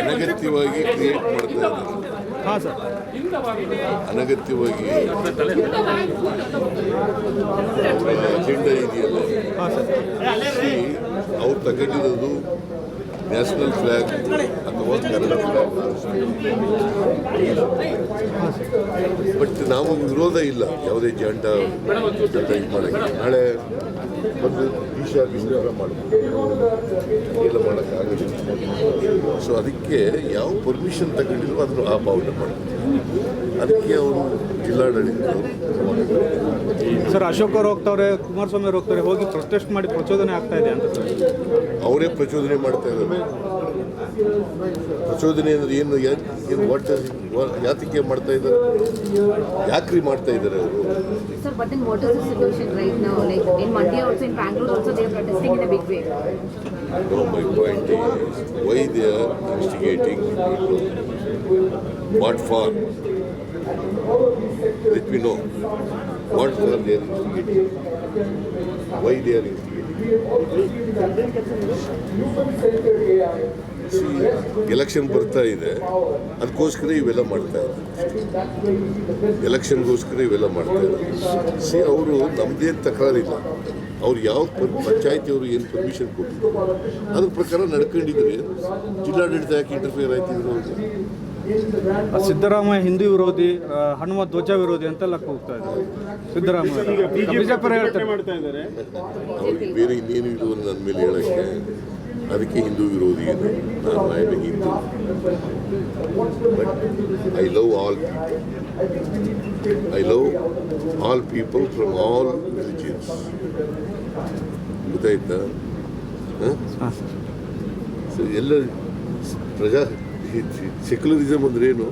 ಅನಗತ್ಯವಾಗಿ ಕ್ರಿಯೇಟ್ ಮಾಡ್ತಾ ಇದ್ದಾರೆ. ಅನಗತ್ಯವಾಗಿ ಅಜೆಂಡಾ ಇದೆಯಲ್ಲ. ಅವ್ರು ತಗೊಂಡಿರೋದು ನ್ಯಾಷನಲ್ ಫ್ಲಾಗ್ ಅಥವಾ ಕನ್ನಡ ಬಟ್ ನಾವು ವಿರೋಧ ಇಲ್ಲ ಯಾವುದೇ ಜಂಡ ಮಾಡೋಕ್ಕೆ. ನಾಳೆ ಬಂದು ಈಶಾ ವಿಶ್ವಾಸ ಮಾಡಬೇಕು. ಅದಕ್ಕೆ ಯಾವ ಪರ್ಮಿಷನ್ ತಗೊಂಡಿದ್ರು ಅದನ್ನು ಆ ಭಾವನೆ ಮಾಡ್ತೀವಿ ಅದಕ್ಕೆ ಅವರು ಜಿಲ್ಲಾಡಳಿತದವರು ಸರ್ ಅಶೋಕ್ ಅವರು ಹೋಗ್ತಾವ್ರೆ ಕುಮಾರಸ್ವಾಮಿ ಅವರು ಹೋಗ್ತಾರೆ ಹೋಗಿ ಪ್ರೊಟೆಸ್ಟ್ ಮಾಡಿ ಪ್ರಚೋದನೆ ಆಗ್ತಾ ಇದೆ ಅಂತ ಅವರೇ ಪ್ರಚೋದನೆ ಮಾಡ್ತಾ ಇದ್ದಾರೆ. ಪ್ರಚೋದನೆ ಅಂದರೆ ಏನು ಯಾತಕ್ಕೆ ಮಾಡ್ತಾ ಇದ್ದಾರೆ? ಯಾಕ್ರಿ ಮಾಡ್ತಾ ಇದ್ದಾರೆ ಅವರು? ವೈದ್ಯ investigating what for Let me know. What are they instigating? Why they are instigating? Election ಬರ್ತಾ ಇದೆ ಅದಕ್ಕೋಸ್ಕರ ಇವೆಲ್ಲ ಮಾಡ್ತಾ ಇದ್ದಾರೆ ಎಲೆಕ್ಷನ್ಗೋಸ್ಕರ ಇವೆಲ್ಲ ಮಾಡ್ತಾ ಇದ್ದಾರೆ ಸಿ, ಅವರು ನಮ್ಮದೇನು ತಕರಾರಿಲ್ಲ ಅವ್ರು ಯಾವ ಪಂಚಾಯತಿಯವರು ಏನು ಪರ್ಮಿಷನ್ ಕೊಟ್ಟಿದ್ರು ಅದ್ರ ಪ್ರಕಾರ ನಡ್ಕೊಂಡಿದ್ರೆ ಜಿಲ್ಲಾಡಳಿತ ಯಾಕೆ ಇಂಟರ್ಫಿಯರ್ ಆಯ್ತು ಇದ್ರು ಅವ್ರಿಗೆ ಸಿದ್ದರಾಮಯ್ಯ ಹಿಂದೂ ವಿರೋಧಿ ಹನುಮ ಧ್ವಜ ವಿರೋಧಿ ಅಂತೆಲ್ಲ ಹೋಗ್ತಾ ಇದೆ ಸಿದ್ದರಾಮಯ್ಯ. ಬಿಜೆಪಿ ಹೇಳ್ತಾರೆ. ಅವ್ರಿಗೆ ಬೇರೆ ಇನ್ನೇನು ನನ್ನ ಮೇಲೆ ಹೇಳಕ್ಕೆ ಅದಕ್ಕೆ ಹಿಂದೂ ವಿರೋಧಿ ಏನು? ನಾನು I Hindu. But I love all people I love all people from all religions ಗೊತ್ತಾಯ್ತಾ? ಎಲ್ಲ ಪ್ರಜಾ ಸೆಕ್ಯುಲರಿಸಮ್ ಅಂದ್ರೆ ಏನು?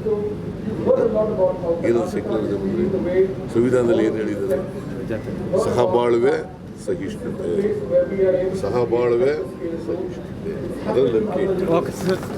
ಏನು ಸೆಕ್ಯುಲರಿಸಮ್ ಅಂದ್ರೆ? ಸಂವಿಧಾನದಲ್ಲಿ ಏನು ಹೇಳಿದ್ದಾರೆ? ಸಹಬಾಳ್ವೆ ಸಹಿಷ್ಣುತೆ ಸಹಬಾಳ್ವೆ ಸಹಿಷ್ಣುತೆ ಅದರಲ್ಲಿ ನಂಬಿಕೆ